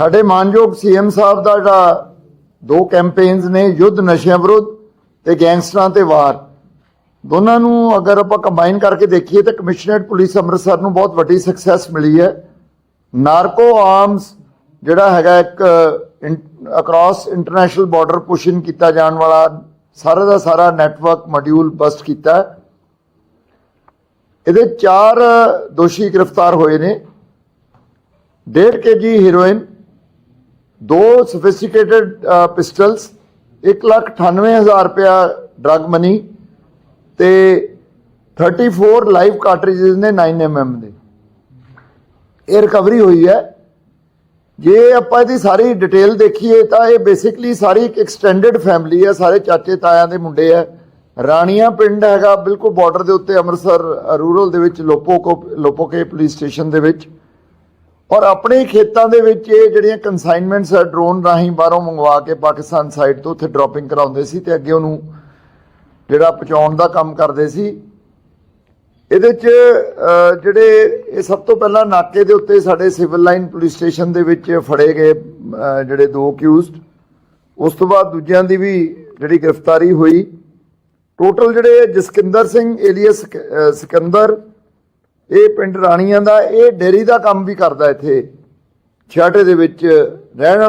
ਸਾਡੇ ਮਾਨਯੋਗ ਸੀਐਮ ਸਾਹਿਬ ਦਾ ਜਿਹੜਾ ਦੋ ਕੈਂਪੇਨਸ ਨੇ, ਯੁੱਧ ਨਸ਼ਿਆਂ ਵਿਰੁੱਧ ਤੇ ਗੈਂਗਸਟਰਾਂ ਤੇ ਵਾਰ। ਦੋਨਾਂ ਨੂੰ ਅਗਰ ਆਪਾਂ ਕੰਬਾਈਨ ਕਰਕੇ ਦੇਖੀਏ ਤਾਂ ਕਮਿਸ਼ਨਰੇਟ ਪੁਲਿਸ ਅੰਮ੍ਰਿਤਸਰ ਨੂੰ ਬਹੁਤ ਵੱਡੀ ਸਕਸੈਸ ਮਿਲੀ ਹੈ। ਨਾਰਕੋ ਆਰਮਸ ਜਿਹੜਾ ਹੈਗਾ ਇੱਕ ਅਕ੍ਰੋਸ ਇੰਟਰਨੈਸ਼ਨਲ ਬਾਰਡਰ ਪੁਸ਼ਨ ਕੀਤਾ ਜਾਣ ਵਾਲਾ ਸਾਰਾ ਦਾ ਸਾਰਾ ਨੈਟਵਰਕ ਮੋਡਿਊਲ ਬਸਟ ਕੀਤਾ। ਇਹਦੇ ਚਾਰ ਦੋਸ਼ੀ ਗ੍ਰਿਫਤਾਰ ਹੋਏ ਨੇ। 1.5 ਕੇਜੀ ਹੀਰੋਇਨ ਦੋ ਸੋਫਿਸਟੀਕੇਟਡ ਪਿਸਟਲਸ 198000 ਰੁਪਇਆ ਡਰਗ ਮਨੀ ਤੇ 34 ਲਾਈਵ ਕਾਰਟ੍ਰਿਜਸ ਨੇ 9mm ਦੇ। ਇਹ ਰਿਕਵਰੀ ਹੋਈ ਹੈ। ਜੇ ਆਪਾਂ ਇਹਦੀ ਸਾਰੀ ਡਿਟੇਲ ਦੇਖੀਏ ਤਾਂ ਇਹ ਬੇਸਿਕਲੀ ਸਾਰੀ ਇੱਕ ਐਕਸਟੈਂਡਡ ਫੈਮਿਲੀ ਹੈ, ਸਾਰੇ ਚਾਚੇ ਤਾਇਆਂ ਦੇ ਮੁੰਡੇ ਹੈ। ਰਾਣੀਆਂ ਪਿੰਡ ਹੈਗਾ, ਬਿਲਕੁਲ ਬਾਰਡਰ ਦੇ ਉੱਤੇ ਅੰਮ੍ਰਿਤਸਰ ਰੂਰਲ ਦੇ ਵਿੱਚ ਲੋਪੋਕੋ ਲੋਪੋਕੇ ਪੁਲਿਸ ਸਟੇਸ਼ਨ ਦੇ ਵਿੱਚ। ਔਰ ਆਪਣੇ ਖੇਤਾਂ ਦੇ ਵਿੱਚ ਇਹ ਜਿਹੜੀਆਂ ਕਨਸਾਈਨਮੈਂਟਸ ਆ ਡਰੋਨ ਰਾਹੀਂ ਬਾਹਰੋਂ ਮੰਗਵਾ ਕੇ ਪਾਕਿਸਤਾਨ ਸਾਈਡ ਤੋਂ ਉੱਥੇ ਡ੍ਰੌਪਿੰਗ ਕਰਾਉਂਦੇ ਸੀ ਤੇ ਅੱਗੇ ਉਹਨੂੰ ਜਿਹੜਾ ਪਹੁੰਚਾਉਣ ਦਾ ਕੰਮ ਕਰਦੇ ਸੀ। ਇਹਦੇ ਚ ਜਿਹੜੇ ਇਹ ਸਭ ਤੋਂ ਪਹਿਲਾਂ ਨਾਕੇ ਦੇ ਉੱਤੇ ਸਾਡੇ ਸਿਵਲ ਲਾਈਨ ਪੁਲਿਸ ਸਟੇਸ਼ਨ ਦੇ ਵਿੱਚ ਫੜੇ ਗਏ ਜਿਹੜੇ ਦੋ ਅਕਿਊਜ਼ਡ ਉਸ ਤੋਂ ਬਾਅਦ ਦੂਜਿਆਂ ਦੀ ਵੀ ਜਿਹੜੀ ਗ੍ਰਿਫਤਾਰੀ ਹੋਈ। ਟੋਟਲ ਜਿਹੜੇ ਜਸਕਿੰਦਰ ਸਿੰਘ ਏਲੀਅਸ ਅਹ, ਸਿਕੰਦਰ ਇਹ ਪਿੰਡ ਰਾਣੀਆਂ ਦਾ, ਇਹ ਡੇਰੀ ਦਾ ਕੰਮ ਵੀ ਕਰਦਾ ਇੱਥੇ। ਛਿਆਟੇ ਦੇ ਵਿੱਚ ਰਹਿਣ ਵਾਲਾ